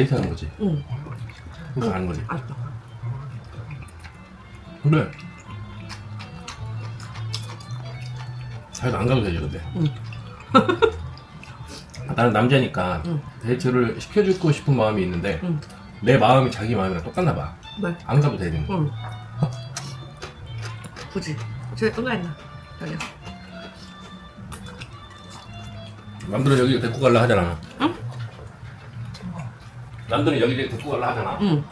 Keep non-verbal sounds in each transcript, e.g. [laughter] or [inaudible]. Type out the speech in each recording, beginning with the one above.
되는데. 데이트 하는 거지. 응. 그래서 가는 거지. 알았어. 근데 자기도 안 가도 되지 근데. 응. [laughs] 나는 남자니까 응. 데이트를 시켜주고 싶은 마음이 있는데 응. 내 마음이 자기 마음이랑 똑같나 봐. 왜? 안 가도 되는 거. 응. 굳이. 제가 끝나했나? 여기요. 남들은 여기 데리고 갈라 하잖아. 응? 남들은 여기 데리고 갈라 하잖아. 응.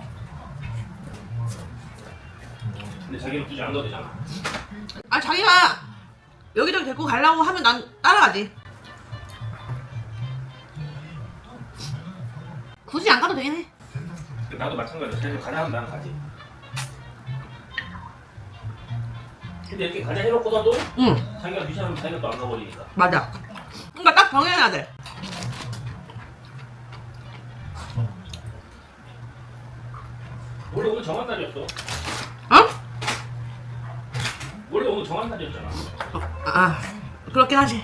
근데 자기는 굳이 안 가도 되잖아. 아 자기가 여기저기 데리고 가려고 하면 난 따라가지. 굳이 안 가도 되긴 해. 나도 마찬가지야. 자기가 가자 하면 나는 가지. 근데 이렇게 가자 해놓고서도 응. 자기가 미션하면 자기가 또 안 가버리니까. 맞아. 그러니까 딱 정해야 돼. 원래 오늘 정한 날이었어. 어? 원래 오늘 정한 날이었잖아. 아 그렇긴 하지.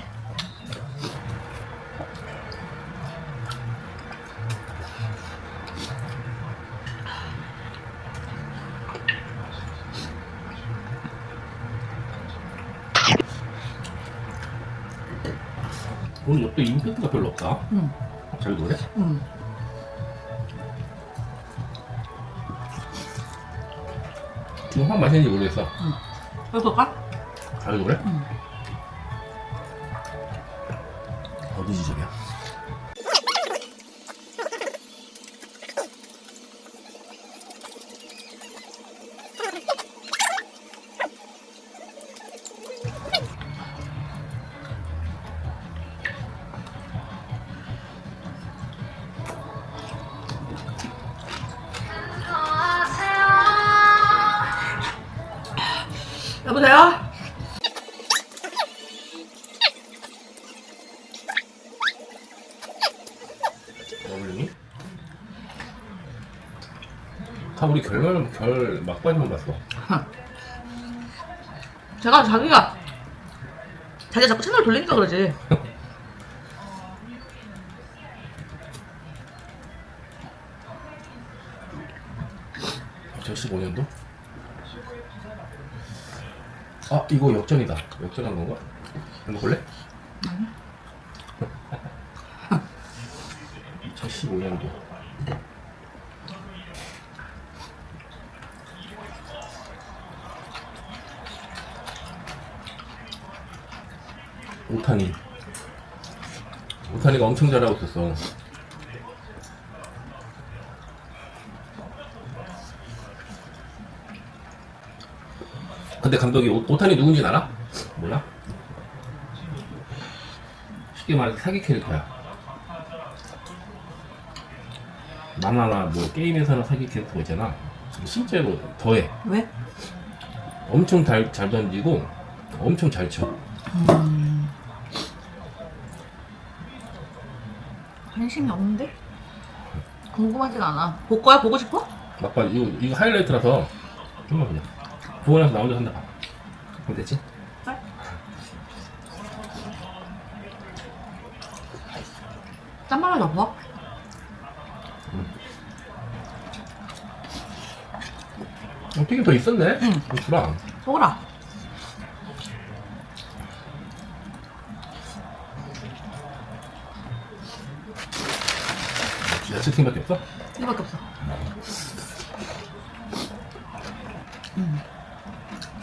오늘 옆에 임팩트가 별로 없다. 응. 잘 그래? 응. 지금 한 맛있는지 모르겠어. 해볼까? 잘 그래? 응. 어디 지점이야? 여보세요? 어울리니? 다 우리 결말 결 막바지만 봤어. [laughs] 제가 자기가 자기가 자꾸 채널 돌리니까 그러지. [laughs] 저 15년도? 아 이거 역전이다. 역전한 건가? 한번 볼래? [laughs] 2015년도. 오타니. 오타니가 엄청 잘하고 있었어. 근데 감독이 오, 오타니 누군지 알아? 몰라? 쉽게 말해서 사기 캐릭터야. 만화나 뭐 게임에서는 사기 캐릭터 있잖아. 실제로 더해. 왜? 엄청 잘, 잘 던지고 엄청 잘 쳐. 관심이 없는데? 궁금하진 않아. 볼 거야? 보고 싶어? 막봐 이거 이거 하이라이트라서 좀만 그냥 보고 나서 나 혼자 한다 봐. 그럼 됐지? 그래. 짠말을 넣어? 어, 튀김 더 있었네? 응. 이거 주라. 먹어라. 야채 튀김밖에 없어? 이거밖에 없어.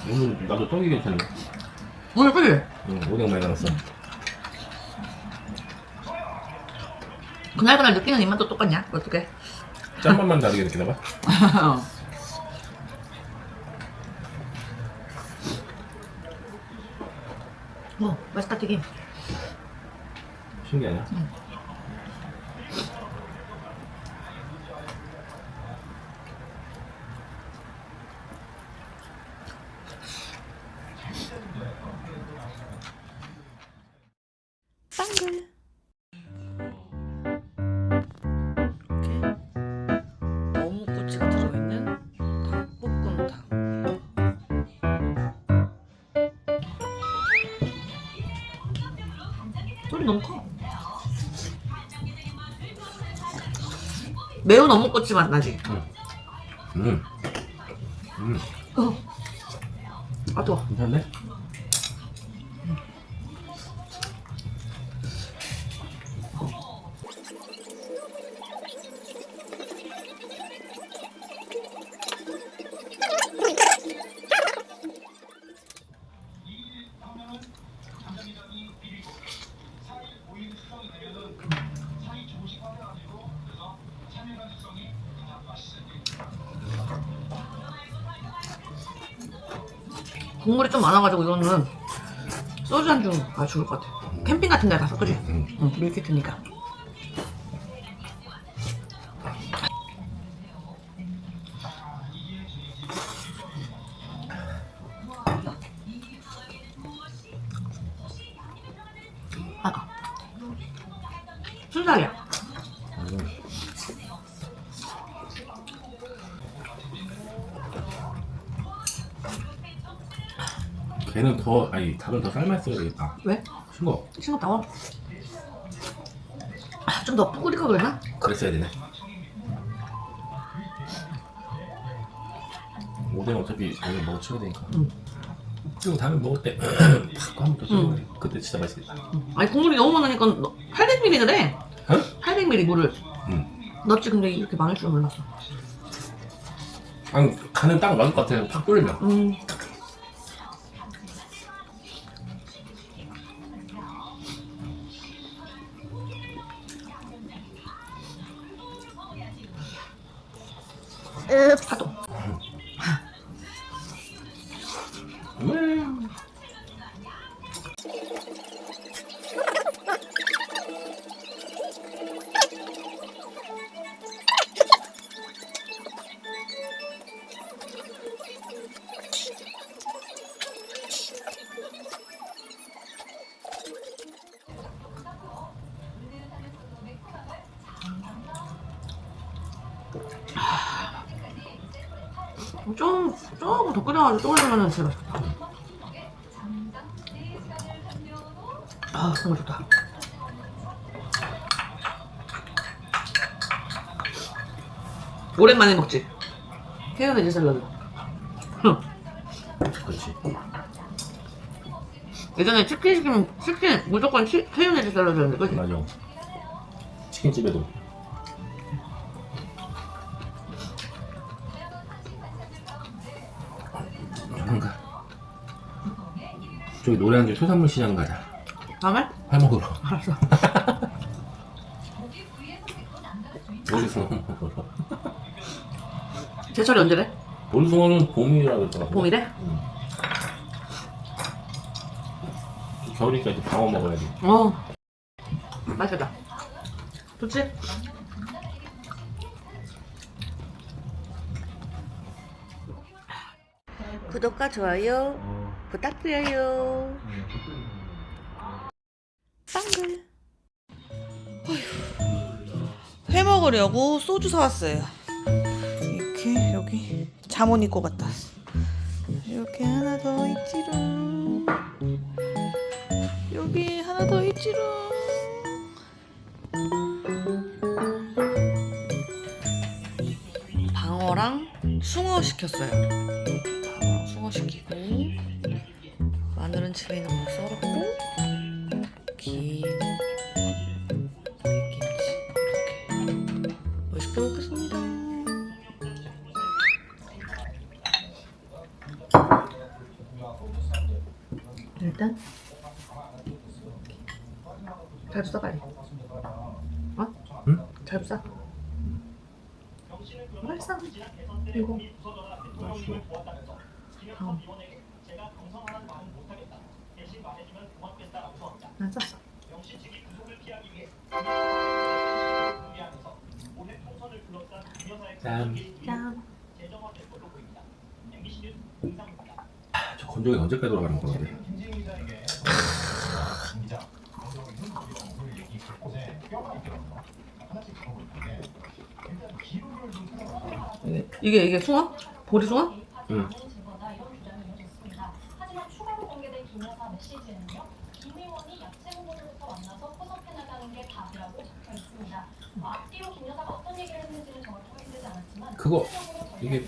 오늘 나도 떡이 괜찮네. 오늘 그지? 응, 오뎅 많이 나눴어. 그날그날 느끼는 입맛도 똑같냐? 어떻게? 짠맛만 다르게 느끼나 봐. [laughs] 어, 맛있다 튀김. 신기하냐? 빵글. 이렇게 어묵꼬치가 들어있는 닭볶음탕. 소리 너무 커. 매운 어묵꼬치 맛 나지? 음. 음. 어. 아, 좋아. 괜찮네? 국물이 좀 많아가지고 이거는 소주 한주가 좋을 것 같아. 캠핑 같은 데 가서, 그지? 음. 응, 밀키트니까. 닭은 더 삶았어야 되겠다. 왜? 싱거. 싱겁다고? 아, 좀더 푸그리고 그러나? 그랬어야 되네. 오뎅 어차피 오늘 먹어 치워야 되니까. 응. 그리고 다음에 먹을 때, [clears throat] 팍 한번 더 치워. 그때 진짜 맛있겠다. 아니 국물이 너무 많으니까 800ml 래 응? 800ml 물을 응. 넣었지 근데 이렇게 많을 줄 몰랐어 아니, 간은 딱 맞을 것 같아. 팍 끓이면. 음. 파도 음. 쪼그리면 제일 맛있겠다 아 정말 좋다 오랜만에 먹지 케이오네즈 샐러드 흠. [laughs] 그렇지. 예전에 치킨 시키면 치킨 무조건 치, 케이오네즈 샐러드였는데 그치? 맞아. 치킨집에도. 저기 노래한줄 수산물 시장 가자. 다음에? 회 먹으러. 알았어 [laughs] 모르겠어. 먹으러. 제철이 언제래? 볼숭어는 봄이라 그랬더라. 봄이래? 응. 겨울이니까 이제 방어 먹어야지. 어 맛있겠다 좋지? 구독과 좋아요 부탁드려요 빵글 회 먹으려고 소주 사왔어요. 이렇게 여기 잠옷 입고 갔다 왔어. 이렇게 하나 더 있지롱. 여기 하나 더 있지롱. 방어랑 숭어 시켰어요 숭어 시키 고 마늘은 집에 있는 거 썰었고 김 백김치 이렇게 맛있게 먹겠습니다 일단 잘 부숴 빨리 어? 응? 잘 부숴 맛있어 이거 어. 안 쌌어 짠. 짠 아, 저 건조기 언제까지 돌아가는 건데? 이게, 이게 숭어? 보리 숭어? 응. 하지만 추가로 공개된 김 여사 메시지에는요. 김 의원이 야채 후보들부터 만나서 포섭해 나가는 게 답이라고 적혀 있습니다. 어, 앞뒤로 김 여사가 어떤 얘기를 했는지는 그거 이게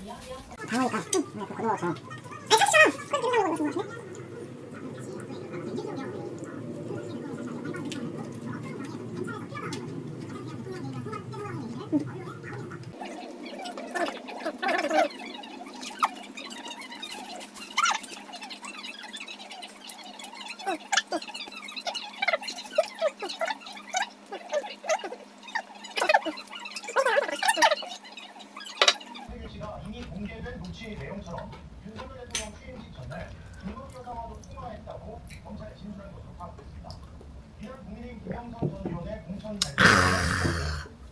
씨가 이미 공개된 녹취 내용처럼 윤석열 대통령 취임식 전날 김건희 여사와도 통화했다고 검찰에 진술한 것으로 파악됐습니다. 이날 국민의힘 김영선 전 의원의 공천 발표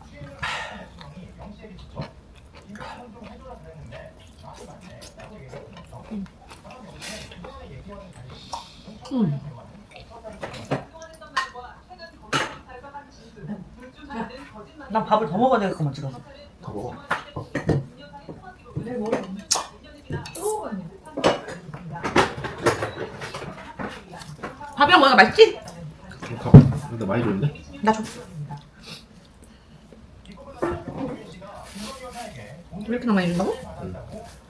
취임을 앞둔 대통령이 영 씨에게 직접 김영선 좀 해줘라 그랬는데 말이 맞네 라고 얘기했죠. 다만 영 씨는 그동안의 얘기와는 달리 공천 관련 대화는 난 밥을 더 먹어야 되겠구만 지금. 더 먹어. 밥이랑 먹으니까 맛있지? 가. 근데 많이 줬는데? 나 줘. 왜 이렇게 많이 준다고? 응.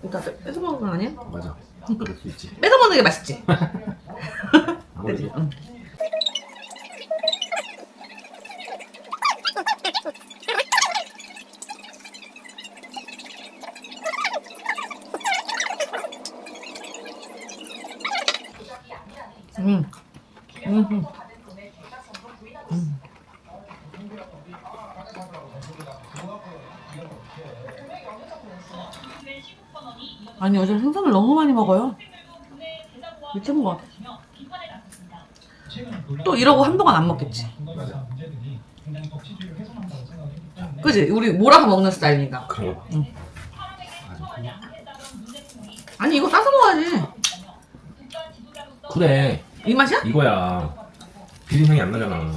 이따 뺏어 먹는 건 아니야? 맞아. 그럴 수 있지. 뺏어 먹는 게 맛있지? [laughs] 아무래도 응. 아니 요즘 생선을 너무 많이 먹어요. 미친 것 같아. 또 이러고 한동안 안 먹겠지. 그지? 우리 몰아서 먹는 스타일이니까. 응. 아니 이거 싸서 먹어야지. 그래. 이 맛이야? 이거야. 비린향이 안 나잖아.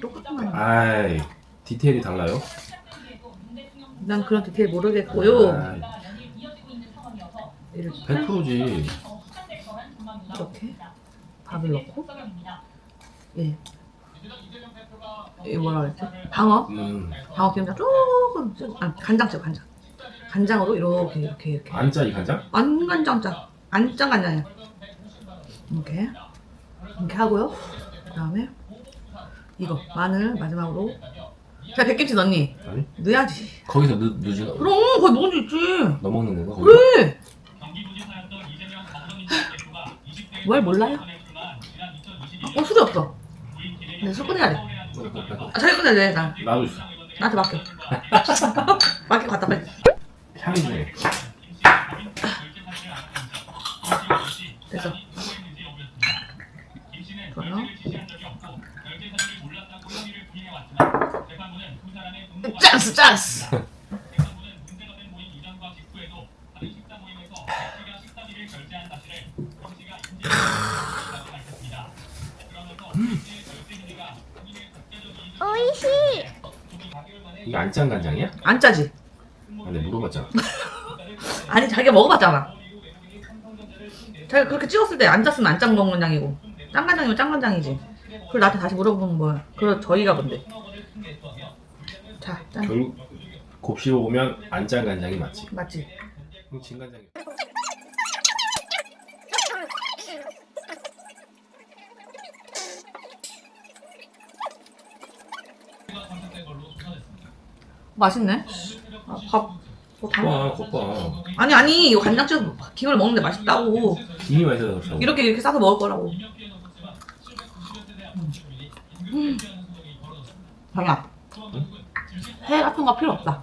똑같은 거. 아이 디테일이 달라요. 난 그런 디테일 모르겠고요. 아이, 이렇게 100%지. 이렇게 밥을 넣고 예. 이 뭐라 그랬지? 방어? 음. 방어 기름장 조금 좀- 아 간장 쳐 간장. 간장으로 이렇게 이렇게 이렇게. 안짜 이 간장? 안 간장 짜. 안짠 간장이야. 이렇게 이렇게 하고요. 그다음에 이거 마늘 마지막으로. 자 백김치 넣니? 아니? 넣어야지. 거기서 늦, 늦은 거. 그럼 거의 먹은 적 있지. 너 먹는 건가? 거기서? 그래. [laughs] 뭘 몰라요? 어 술이 없어. 근데 술 꺼내야 돼. 아 자기 꺼내야 돼. 나 나도 있어. 나한테 맡겨. [laughs] 맡겨 갖다 빨리. 안 짜지? 아, 내가 물어봤잖아. [laughs] 아니 자기가 먹어봤잖아. 자기가 그렇게 찍었을 때 안 짰으면 안짠 간장이고 짠 간장이면 짠 간장이지. 그걸 나한테 다시 물어보는 거야. 그걸 저희가 본데. 자, 짠. 결국 곱씹어 보면 안 짠 간장이 맞지. 맞지? 그럼 진 간장이. [laughs] 맛있네. 아, 밥. 뭐 다- 와, 겉봐. 아니 아니 이거 간장 찍어서 김을 먹는데 맛있다고. 김이 맛있어서 그렇다고. 이렇게 이렇게 싸서 먹을 거라고. 음. 자기야. 회 같은 거 필요 없다.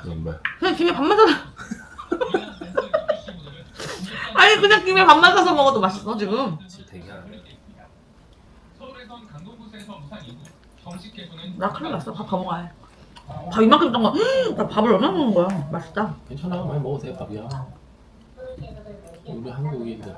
그런 거야. 그냥 김에 밥만 싸서. [laughs] 아니 그냥 김에 밥만 싸서 먹어도 맛있어 지금. 되게. 나 큰일 났어. 밥더 먹어야 해. 밥 이만큼 던 거. 나 밥을 얼마나 먹는 거야. 맛있다. 괜찮아. 많이 먹어도 돼, 밥이야. 우리 한국인들.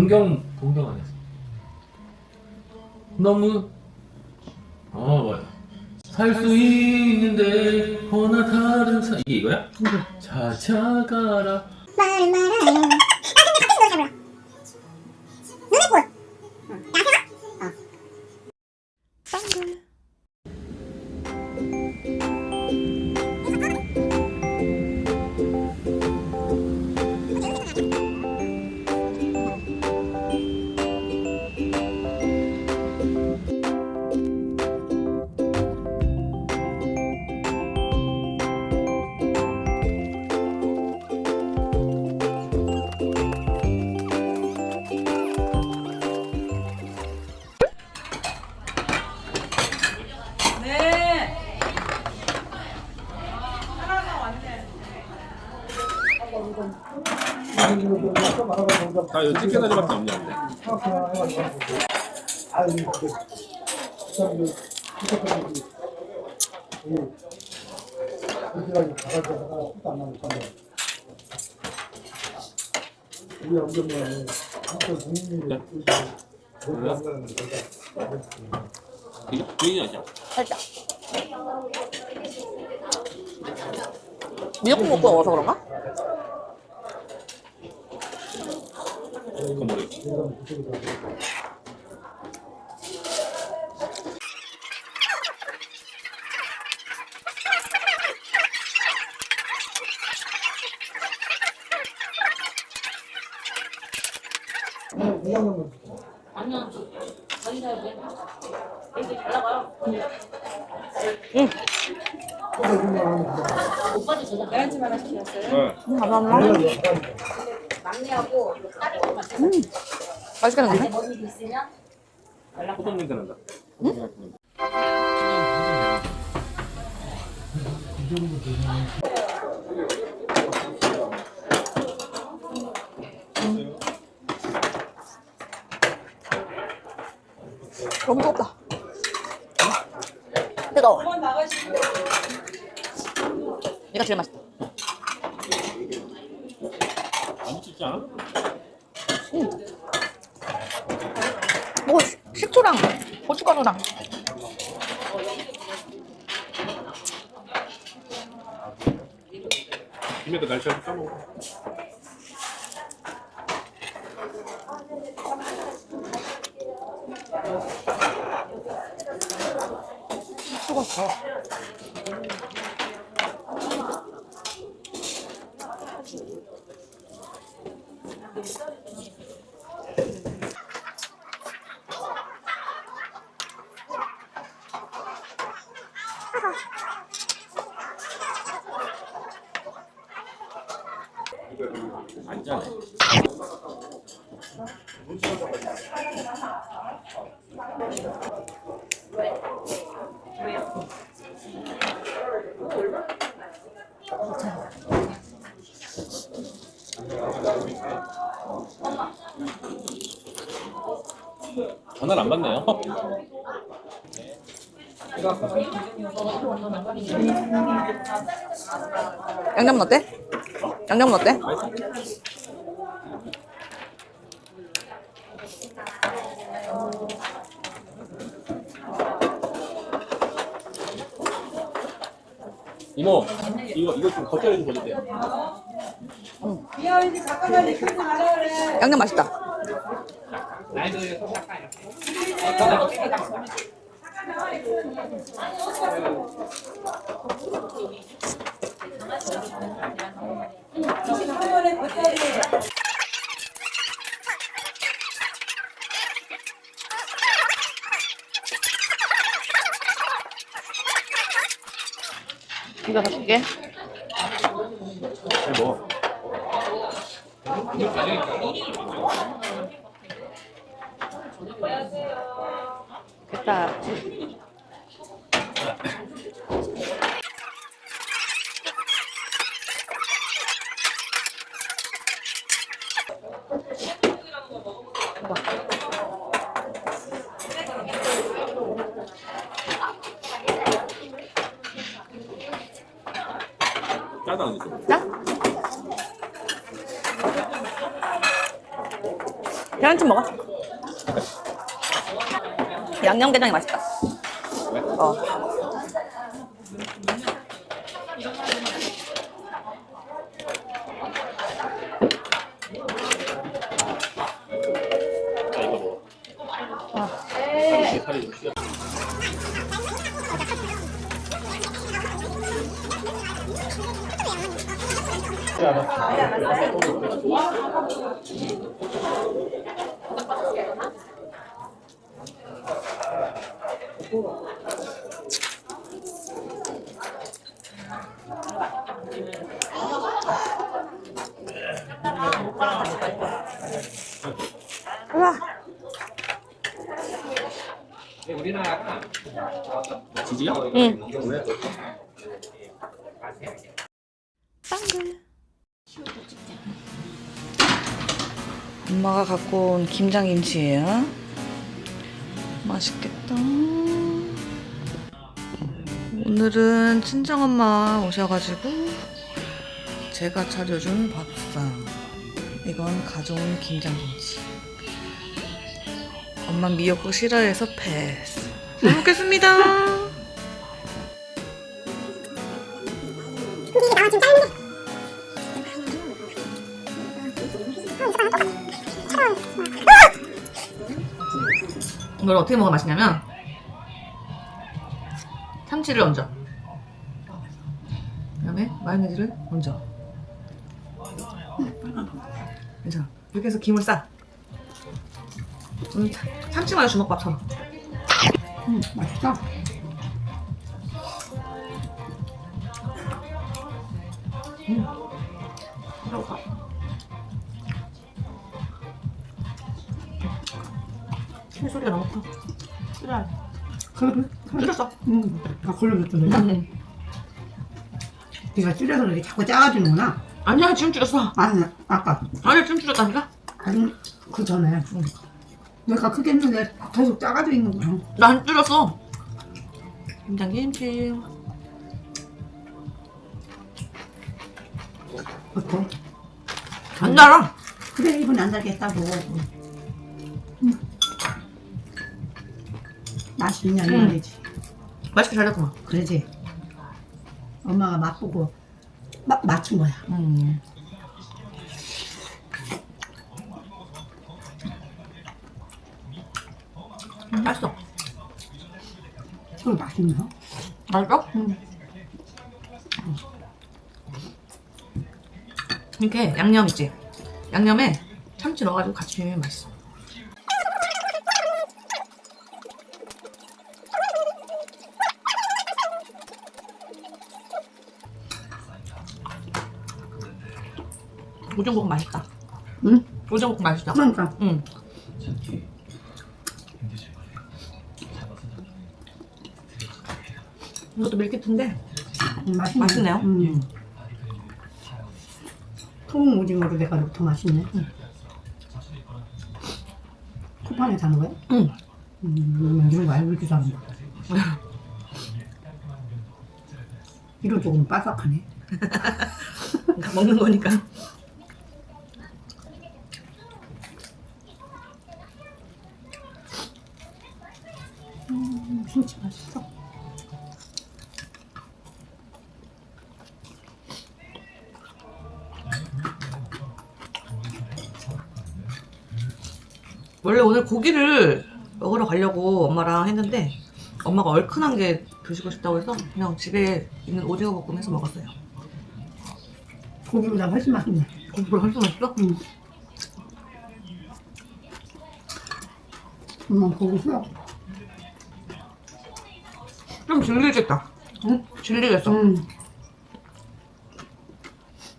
동경 동경 안 했어. 너무 어 뭐야? 살 수 있는데 허나 다른 사 이게 이거야? 찾아가라. 말 말아요. 아 근데 갑자기 노래 불러. 눈을 볼. 응. 다 이거 치킨까지밖에 없냐? 이게 아니야? 살짝. 미역국 먹고 먹어서 그런가? 그건 모르겠어. 감사합니다. 음, 맛있게 생겼네. 호동 냄새 난다. 너무 뜨겁다. 뜨거워. 얘가 제일 맛있다. 안 찢지 않아? 뭐 식- 식초랑 고춧가루랑 김에도 날짜를 까먹어. 안 짜네. 전화를 안 받네요. 양념은 어때? 양념은 어때? 이모, 이거 이거 좀 겉절이 좀 보여주세요. 양념 맛있다. 이 거 맛있게. 짜다 근데 좀. 짠? 계란찜 먹어. 양념게장이 맛있다. 어. 지지야? 응. 왜? 빵글. 엄마가 갖고 온 김장김치예요. 맛있겠다. 오늘은 친정엄마 오셔가지고 제가 차려준 밥상. 이건 가져온 김장김치. 엄마 미역국 싫어해서 패스. 잘 먹겠습니다. 이걸 어떻게 먹으면 맛있냐면 참치를 얹어. 그다음에 마요네즈를 얹어. 괜찮아. 이렇게 해서 김을 싸. 음, 참- 참치 마요 주먹밥처럼 음, 맛있다. 소리가 너무 커 줄여야 그래? 줄였어 응. 내가? 응. 네가 줄여서 이렇게 자꾸 작아지는구나. 아니야 지금 줄였어 아니, 아까. 아니야 지금 줄였다니까 아니, 그 전에. 내가 크게 했는데 계속 작아져 있는 거야. 나안 줄였어 김장김치 어때? 안 달아 그래, 이분 안 달겠다고. 응. 맛이 있냐, 이 응. 말이지. 맛있게 잘 됐구만 그러지. 엄마가 맛보고 막 맞춘 거야. 음. 맛있어. 이거 맛있나? 맛있어? 응. 이렇게 양념 있지? 양념에 참치 넣어가지고 같이 비비면 맛있어. 오징어볶음 맛있다. 응? 오징어볶음 맛있다. 그러니까. 응. 이것도 밀키트인데 음, 맛있네. 맛있네요. 음. 소금 오징어로 내가 더 맛있네. 쿠팡에 사는 거야? 응. 음, 이런 거 알고 있기도 하는 거. 이거 조금 바삭하네. [laughs] 그러니까 먹는 거니까. 고기를 먹으러 가려고 엄마랑 했는데 엄마가 얼큰한 게 드시고 싶다고 해서 그냥 집에 있는 오징어 볶음 해서 먹었어요. 고기보다 훨씬 맛있네. 고기를 할수 맛있어? 응. 엄마 고기 싫어. 좀 질리겠다. 응? 질리겠어. 응.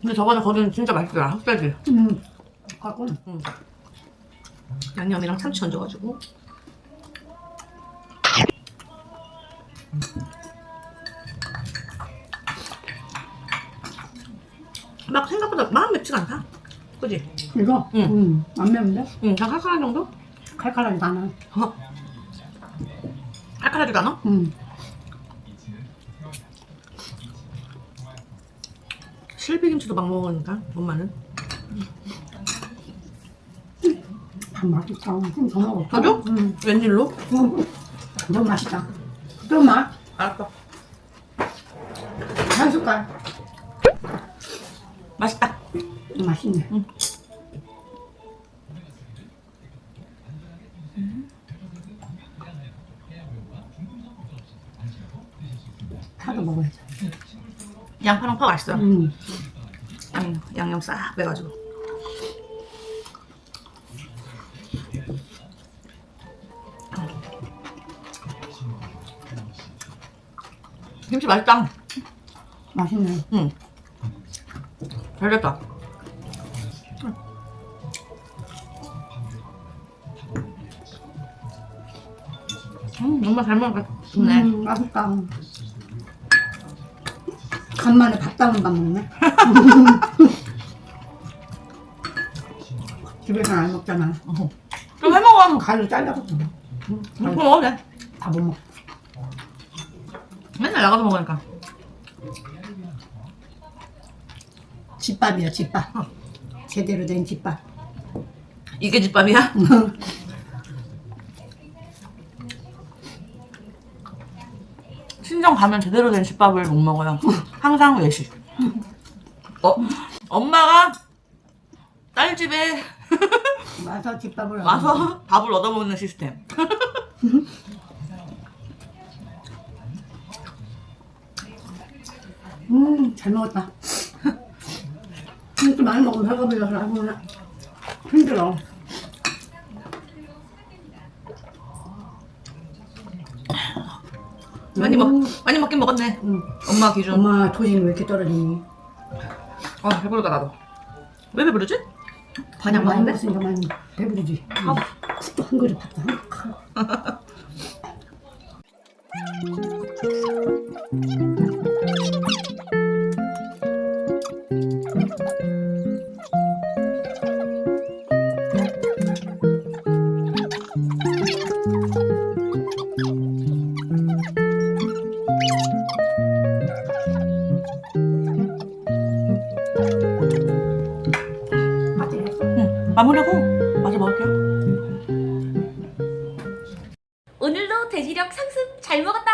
근데 저번에 거기는 진짜 맛있더라. 흑돼지. 응. 갖고. 응. 양념이랑 참치 얹어가지고. 막 생각보다 막 맵지가 않다. 그지? 이거? 응. 응. 안 매운데? 응, 그냥 칼칼한 정도? 칼칼하지도 않아. 어. 칼칼하지도 않아? 응. 실비김치도 막 먹으니까 엄마는 참 맛있다. 좀더 먹어. 더 줘? 응. 웬일로? 음, 너무 맛있다. 좀 맛. 알았어. 한 숟갈. 맛있다. 음, 맛있네. 응. 파도 먹어야지. 양파랑 파 맛있어요. 음. 양, 양념 싹 빼가지고. 김치 맛있다. 맛있네. 응. 잘 됐다. 음, 정말 잘 먹었네. 좋네. 음, 맛있다. 간만에 밥 담은 밥 먹네. [laughs] 집에서는 안 먹잖아. 좀 해먹어. 가루 잘라서 먹어. 뭐 먹어도 돼. 다못 먹어. 맨날 나가서 먹으니까. 집밥이야, 집밥. 제대로 된 집밥. 이게 집밥이야? [laughs] 친정 가면 제대로 된 집밥을 못 먹어요. 항상 외식. 어, 엄마가 딸 집에 와서 집밥을 [laughs] 와서 밥을 얻어먹는 시스템. [laughs] 음, 잘 먹었다. 이렇게 많이 먹으면 배가 불러서 힘들어. 많이 먹, 많이 먹긴 먹었네. 응. 엄마 기준. 엄마 도진이 왜 이렇게 떨어지니? 아, 배부르다, 나도. 왜 배부르지? 그냥 많이? 먹었으니까 많이 배부르지. 응. 국도 한 그릇 밥도 한 그릇. 응, [laughs] 마무리하고 마저 먹을게요. 오늘도 돼지력 상승 잘 먹었다.